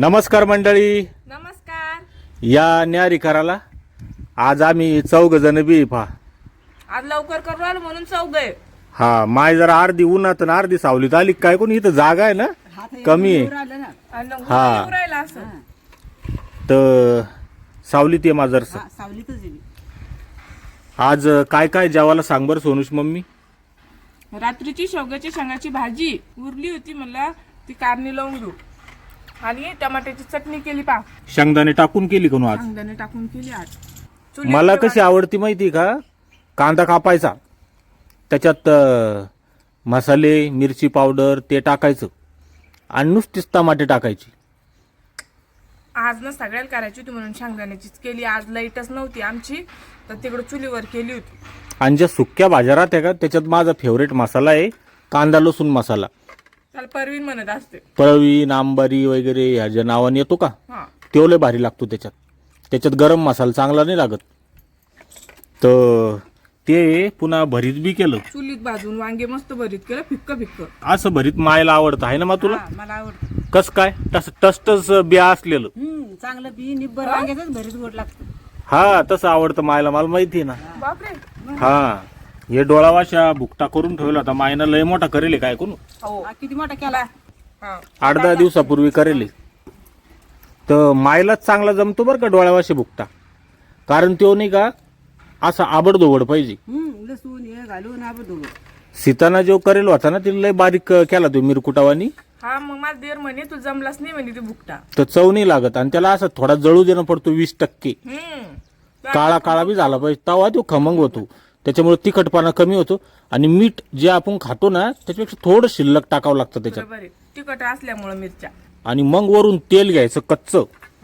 नमस्कार मंडळी. नमस्कार. या न्यारी कराला आज आम्ही चौघ जण बी पहा. आज लवकर करू आलो म्हणून चौघ आहे. हा माय जरा अर्धी उन्हात आणि अर्धी सावलीत आली काय कोणी इथं जागा आहे ना? कमी आहे. आणि हा. राहिलं असं. तर सावलीत आहे माझं जरासं. सावलीतच आहे मी. आज काय काय जेवायला सांग बरं सोनुष मम्मी? रात्रीची शेवग्याची शेंगाची भाजी उरली होती मला ती कारणी लावून घेऊ. आणि टमाट्याची चटणी केली पा. शेंगदाणे टाकून केली का आज? शेंगदाणे टाकून केली आज. चुलीवर मला कशी आवडती माहिती का? कांदा कापायचा. त्याच्यात अं, मसाले मिरची पावडर ते टाकायचं. आणि नुसतीच टमाटे टाकायची. आज ना सगळ्याला करायची होती म्हणून शेंगदाण्याचीच केली. आज लाईटच नव्हती आमची. तर तिकडे चुलीवर केली होती. आणि ज्या सुक्या भाज्या राहत्या का त्याच्यात माझा फेवरेट मसाला आहे कांदा लसूण मसाला. त्याला परवीन म्हणत असते. पळवी आंबारी वगैरे ह्या ज्या नावाने येतो का हा. तो लय भारी लागतो त्याच्यात. त्याच्यात गरम मसाला चांगला नाही लागत. तर ते पुन्हा भरीत बी केलं. चुलीत भाजून वांगे मस्त भरीत केलं फिक्क फिक्क. असं भरीत मायला आवडतं आहे ना मा तुला? हा, मला आवडतं. कस काय? तस टसटस बिया असलेलं. हम्म चांगलं बी निब्बर वांग्याच भरीत गोड लागतं. हा तसं आवडतं मायला मला माहिती आहे ना. बापरे. हा. हे डोळावाशा भुकटा करून ठेवला होता मायनं लय मोठा करेल काय कोण हो. किती मोठा केला आठ दहा दिवसापूर्वी करेल तर मायलाच चांगला जमतो बरं का डोळ्यावाशी भुकटा. कारण तो नाही का असा आबडधोबड पाहिजे. लसूण हे घालून सीताना जो करेल होता ना तिला लय बारीक केला तो मिरकुटावानी. हा मग माझा देर म्हणे तू जमलाच नाही म्हणे ती बुकटा तर चव नाही लागत. आणि त्याला असं थोडा जळू देणं पडतो वीस टक्के. काळा काळा बी झाला पाहिजे. तवा तो खमंग होतो. त्याच्यामुळे तिखटपणा कमी होतो. आणि मीठ जे आपण खातो ना त्याच्यापेक्षा थोडं शिल्लक टाकावं लागतं त्याच्यात. बरोबर आहे. तिखट असल्यामुळे मिरच्या. आणि मग वरून तेल घ्यायचं कच्च.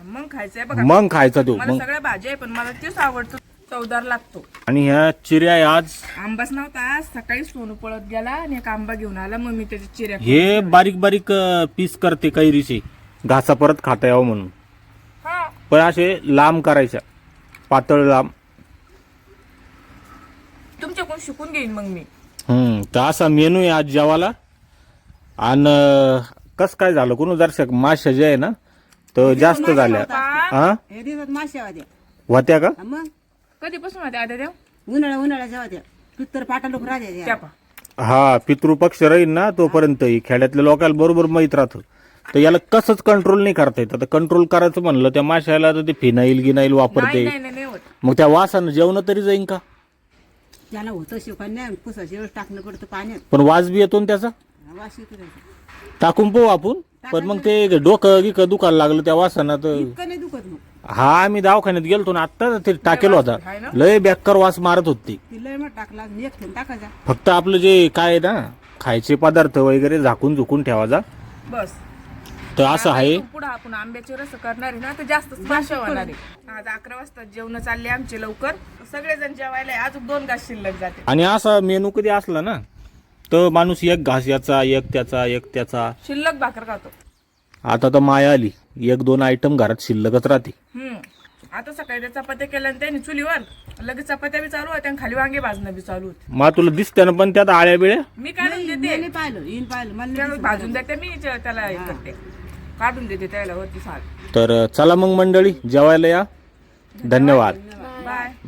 मग खायचंय बघा. मग खायचा तो. मला मग सगळ्या भाज्या आहे पण मला तेच आवडतं. चवदार लागतो. आणि ह्या चिऱ्या आहे आज. आंबाच नव्हता. आज सकाळी सोनू पळत गेला आणि एक आंबा घेऊन आला. मग मी त्याच्या चिऱ्या हे बारीक बारीक पीस करते कैरीचे घासा परत खाता यावं म्हणून. हा. पण असे लांब करायच्या. पातळ लांब. शिकून घेईन मग मी. हम्म तर असा मेनू आहे आज जेवाला आणि कस काय झालं कोण दर्शक माश्या जे आहे ना तर जास्त झाल्या. हा? हे दिवसात माश्या होत्या. होत्या का? हा, मग? कधीपासून होते आता देव? उन्हाळ्या उन्हाळ्याच्या होत्या. पित्तर पाटा लोक राहते त्या पा. हा पितृपक्ष राहील ना तोपर्यंत ही खेड्यातल्या लोकांना बरोबर माहीत राहतं. तर याला कसंच कंट्रोल नाही करता येत. आता कंट्रोल करायचं म्हणलं त्या माश्याला तर ते फिनाईल गिनाईल वापरते. नाही नाही नाही होत. मग त्या वासानं जेवण तरी जाईन का? त्याला होतं शिकवण्या पुसाच्या वेळेस टाकणं पडतं पाण्यात. पण वास बी येतो ना त्याचा? वास येतो त्याचा. टाकून पाहू आपण. पण मग ते डोकं गिकं दुखायला लागलं त्या वासानं तर इतकं नाही दुखत मग. हा आम्ही दवाखान्यात गेलतो ना आत्ता ते टाकेल होता? लय बेकार वास मारत होती. ती लय मग टाकला आणि एक थेंब टाकायचा. फक्त आपलं जे काय आहे ना खायचे पदार्थ वगैरे झाकून झुकून ठेवायचा. बस. तर असं आहे. पुढे आपण आंब्याचे रस करणार आहे ना तर जास्त भाषा होणार आहे. आज अकरा वाजता जेवण चालले आमचे लवकर. सगळेजण जेवायला आहे. अजून दोन घास शिल्लक जाते. आणि असा मेनू कधी असला ना तर माणूस एक घास याचा एक त्याचा एक त्याचा. शिल्लक भाकर खातो. आता तर माया आली. एक दोन आयटम घरात शिल्लकच राहते. हम्म. आता सकाळी त्या चपात्या केल्या आणि त्यांनी चुलीवर लगेच चपात्या बी चालू होत्या आणि खाली वांगे भाजणं बी चालू होते. मग तुला दिसते ना पण त्यात आळ्या बिळ्या? मी काढून मी देते पाहिलं. येईन पाहिलं. मला भाजून देते मी ज- त्याला हे करते. काढून देते त्याला वरती साल. तर चला मग मंडळी जेवायला या. धन्यवाद. बाय.